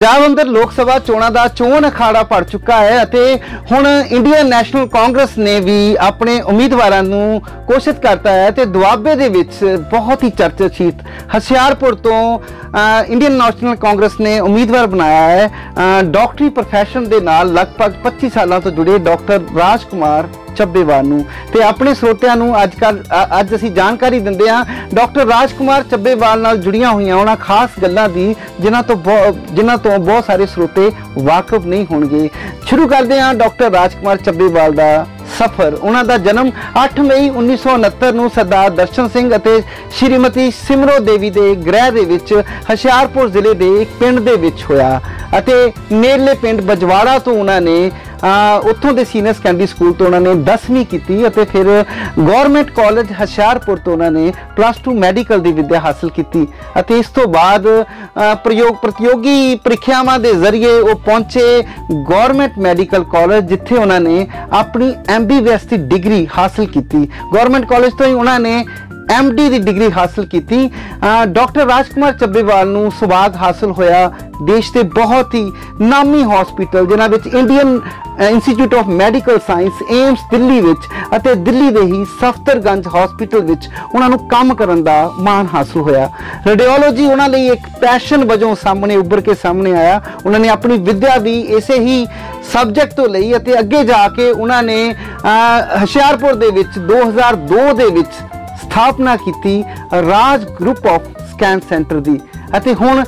ਪੰਜਾਬ ਅੰਦਰ ਲੋਕ ਸਭਾ ਚੋਣਾਂ ਦਾ ਚੋਣ ਅਖਾੜਾ ਭੜ ਚੁੱਕਾ ਹੈ ਅਤੇ ਹੁਣ ਇੰਡੀਅਨ ਨੈਸ਼ਨਲ ਕਾਂਗਰਸ ਨੇ ਵੀ ਆਪਣੇ ਉਮੀਦਵਾਰਾਂ ਨੂੰ ਘੋਸ਼ਿਤ ਕਰਤਾ ਹੈ ਤੇ ਦੁਆਬੇ ਦੇ ਵਿੱਚ ਬਹੁਤ ਹੀ ਚਰਚਿਤ ਹਸਿਆਰਪੁਰ ਤੋਂ ਇੰਡੀਅਨ ਨੈਸ਼ਨਲ ਕਾਂਗਰਸ ਨੇ ਉਮੀਦਵਾਰ ਬਣਾਇਆ ਹੈ। ਅ, ਡਾਕਟਰੀ ਪ੍ਰੋਫੈਸ਼ਨ ਦੇ ਨਾਲ ਲਗਭਗ 25 ਸਾਲਾਂ ਤੋਂ ਜੁੜੇ ਡਾਕਟਰ ਰਾਜ ਕੁਮਾਰ ਚੱਬੇਵਾਲ ਨੂੰ। ਤੇ ਆਪਣੇ ਸਰੋਤਿਆਂ ਨੂੰ ਅੱਜ ਕੱਲ ਅੱਜ ਅਸੀਂ ਜਾਣਕਾਰੀ ਦਿੰਦੇ ਹਾਂ, ਡਾਕਟਰ ਰਾਜ ਕੁਮਾਰ ਚੱਬੇਵਾਲ ਨਾਲ ਜੁੜੀਆਂ ਹੋਈਆਂ ਉਹਨਾਂ ਖਾਸ ਗੱਲਾਂ ਦੀ, ਜਿਨ੍ਹਾਂ ਤੋਂ ਬਹੁ- ਜਿਨ੍ਹਾਂ ਤੋਂ ਬਹੁਤ ਸਾਰੇ ਸਰੋਤੇ ਵਾਕਿਫ ਨਹੀਂ ਹੋਣਗੇ। ਸ਼ੁਰੂ ਕਰਦੇ ਹਾਂ ਡਾਕਟਰ ਰਾਜ ਕੁਮਾਰ ਚੱਬੇਵਾਲ ਦਾ ਸਫਰ। ਉਹਨਾਂ ਦਾ ਜਨਮ 8 ਮਈ 1969 ਨੂੰ ਸਰਦਾਰ ਦਰਸ਼ਨ ਸਿੰਘ ਅਤੇ ਸ਼੍ਰੀਮਤੀ ਸਿਮਰੋ ਦੇਵੀ ਦੇ ਗ੍ਰਹਿ ਦੇ ਵਿੱਚ ਹਸ਼ਿਆਰਪੁਰ ਜ਼ਿਲ੍ਹੇ ਦੇ ਇੱਕ ਪਿੰਡ ਦੇ ਵਿੱਚ ਹੋਇਆ। ਅਤੇ ਨੇੜਲੇ ਪਿੰਡ ਬਜਵਾੜਾ ਤੋਂ ਉਹਨਾਂ ਨੇ ਉੱਥੋਂ ਦੇ ਸੀਨੀਅਰ ਸੈਕੰਡਰੀ ਸਕੂਲ ਤੋਂ ਉਹਨਾਂ ਨੇ 10ਵੀਂ ਕੀਤੀ ਅਤੇ ਫਿਰ ਗਵਰਨਮੈਂਟ ਕਾਲਜ ਹਸ਼ਿਆਰਪੁਰ ਤੋਂ ਉਹਨਾਂ ਨੇ ਪਲੱਸ 2 ਮੈਡੀਕਲ ਦੀ ਵਿੱਦਿਆ ਹਾਸਲ ਕੀਤੀ ਅਤੇ ਇਸ ਤੋਂ ਬਾਅਦ ਪ੍ਰਯੋਗ, ਪ੍ਰਤੀਯੋਗੀ ਪ੍ਰੀਖਿਆਵਾਂ ਦੇ ਜ਼ਰੀਏ ਉਹ ਪਹੁੰਚੇ ਗਵਰਨਮੈਂਟ ਮੈਡੀਕਲ ਕਾਲਜ ਜਿੱਥੇ ਉਹਨਾਂ ਨੇ ਆਪਣੀ ਐਮਬੀਬੀਐਸ ਦੀ ਡਿਗਰੀ ਹਾਸਲ ਕੀਤੀ। ਗਵਰਨਮੈਂਟ ਕਾਲਜ ਤੋਂ ਹੀ ਉਹਨਾਂ ਨੇ ਐਮਡੀ ਦੀ ਡਿਗਰੀ ਹਾਸਲ ਕੀਤੀ। ਅਹ ਡਾਕਟਰ ਰਾਜਕੁਮਾਰ ਚੱਬੇਵਾਲ ਨੂੰ ਸੁਭਾਗ ਹਾਸਲ ਹੋਇਆ। ਦੇਸ਼ ਦੇ ਬਹੁਤ ਹੀ ਨਾਮੀ ਹਸਪੀਟਲ ਜਿਨ੍ਹਾਂ ਵਿੱਚ Indian Institute of Medical Science AIIMS Delhi ਵਿੱਚ ਅਤੇ ਦਿੱਲੀ ਦੇ ਹੀ ਸਫਦਰਗੰਜ ਹਸਪੀਟਲ ਵਿੱਚ ਉਹਨਾਂ ਨੂੰ ਕੰਮ ਕਰਨ ਦਾ ਮਾਣ ਹਾਸਲ ਹੋਇਆ। ਰੇਡੀਓਲੋਜੀ ਉਹਨਾਂ ਲਈ ਇੱਕ ਪੈਸ਼ਨ ਵਜੋਂ ਸਾਹਮਣੇ ਉੱਭਰ ਕੇ ਸਾਹਮਣੇ ਆਇਆ। ਉਹਨਾਂ ਨੇ ਆਪਣੀ ਵਿੱਦਿਆ ਵੀ ਇਸੇ ਹੀ ਸਬਜੈਕਟ ਤੋਂ ਲਈ ਅਤੇ ਅੱਗੇ ਜਾ ਕੇ ਉਹਨਾਂ ਨੇ ਅਹ, ਹੁਸ਼ਿਆਰਪੁਰ ਦੇ ਵਿੱਚ 2002 ਦੇ ਵਿੱਚ ਸਥਾਪਨਾ ਕੀਤੀ Raj group of scan centre ਦੀ। ਅਤੇ ਹੁਣ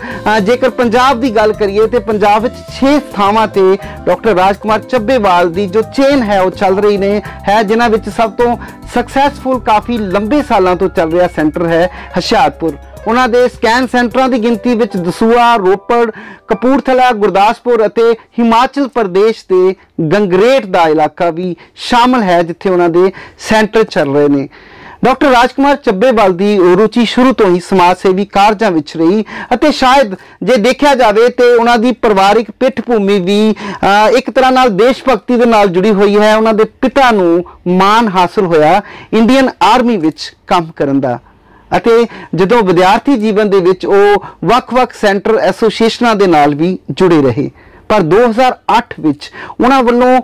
ਜੇਕਰ ਪੰਜਾਬ ਦੀ ਗੱਲ ਕਰੀਏ ਤੇ ਪੰਜਾਬ ਵਿੱਚ 6 ਥਾਵਾਂ ਤੇ ਡਾਕਟਰ ਰਾਜਕੁਮਾਰ ਚੱਬੇਵਾਲ ਦੀ ਜੋ ਚੇਨ ਹੈ, ਉਹ ਚੱਲ ਰਹੀ ਨੇ, ਹੈ, ਜਿਨ੍ਹਾਂ ਵਿੱਚ ਸਭ ਤੋਂ ਸਕਸੈਸਫੁਲ ਕਾਫੀ ਲੰਬੇ ਸਾਲਾਂ ਤੋਂ ਚੱਲ ਰਿਹਾ ਸੈਂਟਰ ਹੈ ਹੁਸ਼ਿਆਰਪੁਰ। ਉਹਨਾਂ ਦੇ ਸਕੈਨ ਸੈਂਟਰਾਂ ਦੀ ਗਿਣਤੀ ਵਿੱਚ ਦਸੂਆ ਰੋਪੜ, ਕਪੂਰਥਲਾ, ਗੁਰਦਾਸਪੁਰ ਅਤੇ ਹਿਮਾਚਲ ਪ੍ਰਦੇਸ਼ ਦੇ ਗੰਗਰੇਟ ਦਾ ਇਲਾਕਾ ਵੀ ਸ਼ਾਮਲ ਹੈ, ਜਿੱਥੇ ਉਹਨਾਂ ਦੇ ਸੈਂਟਰ ਚੱਲ ਰਹੇ ਨੇ। ਡਾਕਟਰ ਰਾਜਕੁਮਾਰ ਚੱਬੇਵਾਲ ਦੀ ਰੁਚੀ ਸ਼ੁਰੂ ਤੋਂ ਹੀ ਸਮਾਜ ਸੇਵੀ ਕਾਰਜਾਂ ਵਿੱਚ ਰਹੀ ਅਤੇ ਸ਼ਾਇਦ ਜੇ ਦੇਖਿਆ ਜਾਵੇ ਤੇ ਉਹਨਾਂ ਦੀ ਪਰਿਵਾਰਿਕ ਪਿੱਠ ਭੂਮੀ ਵੀ ਇੱਕ ਤਰ੍ਹਾਂ ਨਾਲ ਦੇਸ਼ ਭਗਤੀ ਦੇ ਨਾਲ ਜੁੜੀ ਹੋਈ ਹੈ। ਉਹਨਾਂ ਦੇ ਪਿਤਾ ਨੂੰ ਮਾਣ ਹਾਸਲ ਹੋਇਆ ਇੰਡੀਅਨ ਆਰਮੀ ਵਿੱਚ ਕੰਮ ਕਰਨ ਦਾ। ਅਤੇ ਜਦੋਂ ਵਿਦਿਆਰਥੀ ਜੀਵਨ ਦੇ ਵਿੱਚ ਉਹ ਵੱਖ-ਵੱਖ ਸੈਂਟਰ ਐਸੋਸੀਏਸ਼ਨਾਂ ਦੇ ਨਾਲ ਵੀ ਜੁੜੇ ਰਹੇ। ਪਰ 2008 ਵਿੱਚ ਉਹਨਾਂ ਵੱਲੋਂ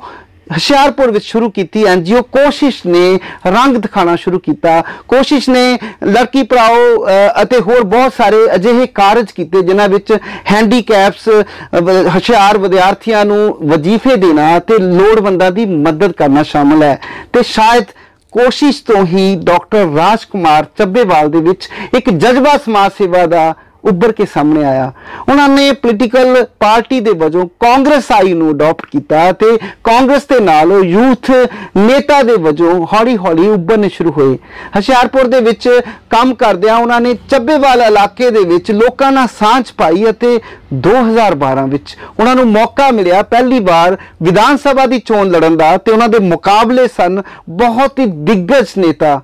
ਹੁਸ਼ਿਆਰਪੁਰ ਵਿੱਚ ਸ਼ੁਰੂ ਕੀਤੀ ਐਨਜੀਓ। ਕੋਸ਼ਿਸ਼ ਨੇ ਰੰਗ ਦਿਖਾਣਾ ਸ਼ੁਰੂ ਕੀਤਾ। ਕੋਸ਼ਿਸ਼ ਨੇ ਲੜਕੀ ਪੜਾਓ ਅਤੇ ਹੋਰ ਬਹੁਤ ਸਾਰੇ ਅਜਿਹੇ ਕਾਰਜ ਕੀਤੇ ਜਿਨ੍ਹਾਂ ਵਿੱਚ ਹੈਂਡੀਕੈਪਸ ਅ, ਹੁਸ਼ਿਆਰ ਵਿਦਿਆਰਥੀਆਂ ਨੂੰ ਵਜ਼ੀਫੇ ਦੇਣਾ ਤੇ ਲੋੜਵੰਦਾਂ ਦੀ ਮਦਦ ਕਰਨਾ ਸ਼ਾਮਲ ਹੈ। ਤੇ ਸ਼ਾਇਦ ਕੋਸ਼ਿਸ਼ ਤੋਂ ਹੀ ਡਾਕਟਰ ਰਾਜਕੁਮਾਰ ਚੱਬੇਵਾਲ ਦੇ ਵਿੱਚ ਇੱਕ ਜਜ਼ਬਾ ਸਮਾਜ ਸੇਵਾ ਦਾ ਉੱਭਰ ਕੇ ਸਾਹਮਣੇ ਆਇਆ। ਉਹਨਾਂ ਨੇ ਪੋਲੀਟੀਕਲ ਪਾਰਟੀ ਦੇ ਵਜੋਂ ਕਾਂਗਰਸ ਆਈ ਨੂੰ ਅਡਾਪਟ ਕੀਤਾ ਤੇ ਕਾਂਗਰਸ ਦੇ ਨਾਲ ਉਹ ਯੂਥ ਨੇਤਾ ਦੇ ਵਜੋਂ ਹੌਲੀ-ਹੌਲੀ ਉੱਭਰਨੇ ਸ਼ੁਰੂ ਹੋਏ। ਹੁਸ਼ਿਆਰਪੁਰ ਦੇ ਵਿੱਚ ਕੰਮ ਕਰਦਿਆਂ ਉਹਨਾਂ ਨੇ ਚੱਬੇਵਾਲ ਇਲਾਕੇ ਦੇ ਵਿੱਚ ਲੋਕਾਂ ਨਾਲ ਸਾਂਝ ਪਾਈ ਅਤੇ 2012 ਵਿੱਚ ਉਹਨਾਂ ਨੂੰ ਮੌਕਾ ਮਿਲਿਆ ਪਹਿਲੀ ਵਾਰ ਵਿਧਾਨ ਸਭਾ ਦੀ ਚੋਣ ਲੜਨ ਦਾ ਤੇ ਉਹਨਾਂ ਦੇ ਮੁਕਾਬਲੇ ਸਨ ਬਹੁਤ ਹੀ ਦਿੱਗਜ ਨੇਤਾ।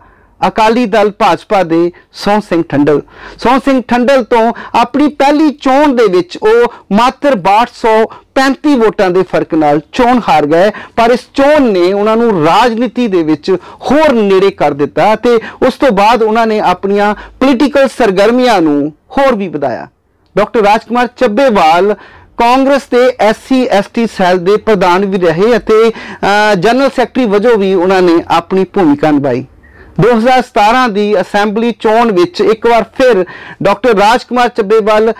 ਅਕਾਲੀ ਦਲ ਭਾਜਪਾ ਦੇ ਸੋਹਣ ਸਿੰਘ ਠੰਡਲ। ਸੋਹਣ ਸਿੰਘ ਠੰਡਲ ਤੋਂ ਆਪਣੀ ਪਹਿਲੀ ਚੋਣ ਦੇ ਵਿੱਚ ਉਹ ਮਾਤਰ 6235 ਵੋਟਾਂ ਦੇ ਫ਼ਰਕ ਨਾਲ ਚੋਣ ਹਾਰ ਗਏ, ਪਰ ਇਸ ਚੋਣ ਨੇ ਉਹਨਾਂ ਨੂੰ ਰਾਜਨੀਤੀ ਦੇ ਵਿੱਚ ਹੋਰ ਨੇੜੇ ਕਰ ਦਿੱਤਾ ਤੇ ਉਸ ਤੋਂ ਬਾਅਦ ਉਹਨਾਂ ਨੇ ਆਪਣੀਆਂ ਪੋਲੀਟੀਕਲ ਸਰਗਰਮੀਆਂ ਨੂੰ ਹੋਰ ਵੀ ਵਧਾਇਆ। ਡਾਕਟਰ ਰਾਜਕੁਮਾਰ ਚੱਬੇਵਾਲ ਕਾਂਗਰਸ ਦੇ ਐਸਸੀ ਐਸਟੀ ਸੈੱਲ ਦੇ ਪ੍ਰਧਾਨ ਵੀ ਰਹੇ ਅਤੇ ਜਨਰਲ ਸੈਕਟਰੀ ਵਜੋਂ ਵੀ ਉਹਨਾਂ ਨੇ ਆਪਣੀ ਭੂਮਿਕਾ ਨਿਭਾਈ। 2017 ਦੀ ਅਸੈਂਬਲੀ ਚੋਣ ਵਿੱਚ ਇੱਕ ਵਾਰ ਫਿਰ ਡਾਕਟਰ ਰਾਜਕੁਮਾਰ ਚੱਬੇਵਾਲ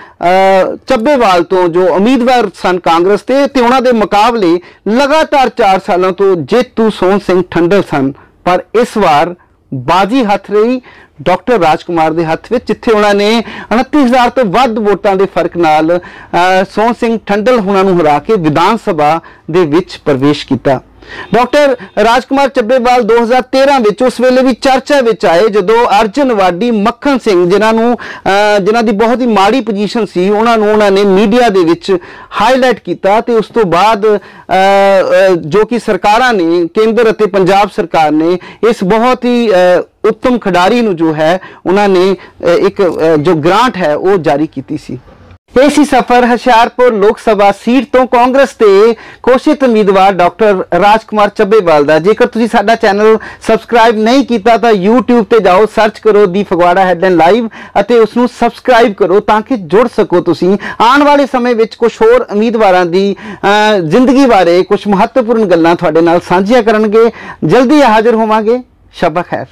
ਚੱਬੇਵਾਲ ਤੋਂ ਜੋ ਉਮੀਦਵਾਰ ਸਨ ਕਾਂਗਰਸ ਤੇ ਤੇ ਉਹਨਾਂ ਦੇ ਮੁਕਾਬਲੇ ਲਗਾਤਾਰ 4 ਸਾਲਾਂ ਤੋਂ ਜੇਤੂ ਸੋਹਣ ਸਿੰਘ ਠੰਡਲ ਸਨ। ਪਰ ਇਸ ਵਾਰ ਬਾਜੀ ਹੱਥ ਰਹੀ ਡਾਕਟਰ ਰਾਜਕੁਮਾਰ ਦੇ ਹੱਥ ਵਿੱਚ, ਜਿੱਥੇ ਉਹਨਾਂ ਨੇ 29000 ਤੋਂ ਵੱਧ ਵੋਟਾਂ ਦੇ ਫ਼ਰਕ ਨਾਲ ਸੋਹਣ ਸਿੰਘ ਠੰਡਲ ਉਹਨਾਂ ਨੂੰ ਹਰਾ ਕੇ ਵਿਧਾਨ ਸਭਾ ਦੇ ਵਿੱਚ ਪ੍ਰਵੇਸ਼ ਕੀਤਾ। ਡਾਕਟਰ ਰਾਜਕੁਮਾਰ ਚੱਬੇਵਾਲ 2013 ਵਿੱਚ ਉਸ ਵੇਲੇ ਵੀ ਚਰਚਾ ਵਿੱਚ ਆਏ ਜਦੋਂ ਅਰਜਨ ਵਾਡੀ ਮੱਖਣ ਸਿੰਘ, ਜਿਨ੍ਹਾਂ ਨੂੰ ਜਿਨ੍ਹਾਂ ਦੀ ਬਹੁਤ ਹੀ ਮਾੜੀ ਪੋਜੀਸ਼ਨ ਸੀ, ਉਹਨਾਂ ਨੂੰ ਉਹਨਾਂ ਨੇ ਮੀਡੀਆ ਦੇ ਵਿੱਚ ਹਾਈਲਾਈਟ ਕੀਤਾ ਤੇ ਉਸ ਤੋਂ ਬਾਅਦ ਜੋ ਕਿ ਸਰਕਾਰਾਂ ਨੇ, ਕੇਂਦਰ ਅਤੇ ਪੰਜਾਬ ਸਰਕਾਰ ਨੇ ਇਸ ਬਹੁਤ ਹੀ ਉੱਤਮ ਖਿਡਾਰੀ ਨੂੰ ਜੋ ਹੈ, ਉਹਨਾਂ ਨੇ ਇੱਕ ਜੋ ਗ੍ਰਾਂਟ ਹੈ, ਉਹ ਜਾਰੀ ਕੀਤੀ ਸੀ। ਇਹ ਸੀ ਸਫਰ ਹੁਸ਼ਿਆਰਪੁਰ ਲੋਕ ਸਭਾ ਸੀਟ ਤੋਂ ਕਾਂਗਰਸ ਦੇ ਘੋਸ਼ਿਤ ਉਮੀਦਵਾਰ ਡਾਕਟਰ ਰਾਜਕੁਮਾਰ ਚੱਬੇਵਾਲ ਦਾ। ਜੇਕਰ ਤੁਸੀਂ ਸਾਡਾ ਚੈਨਲ ਸਬਸਕ੍ਰਾਈਬ ਨਹੀਂ ਕੀਤਾ ਤਾਂ YouTube ਤੇ ਜਾਓ ਸਰਚ ਕਰੋ ਦੀ ਫਗਵਾੜਾ ਹੈਡਲਾਈਨ ਲਾਈਵ ਅਤੇ ਉਸ ਨੂੰ ਸਬਸਕ੍ਰਾਈਬ ਕਰੋ ਤਾਂ ਕਿ ਜੁੜ ਸਕੋ ਤੁਸੀਂ। ਆਉਣ ਵਾਲੇ ਸਮੇਂ ਵਿੱਚ ਕੁਝ ਹੋਰ ਉਮੀਦਵਾਰਾਂ ਦੀ ਜ਼ਿੰਦਗੀ ਬਾਰੇ ਕੁਝ ਮਹੱਤਵਪੂਰਨ ਗੱਲਾਂ ਤੁਹਾਡੇ ਨਾਲ ਸਾਂਝੀਆਂ ਕਰਨਗੇ। ਜਲਦੀ ਹਾਜ਼ਰ ਹੋਵਾਂਗੇ। ਸ਼ਬਾ ਖੈਰ।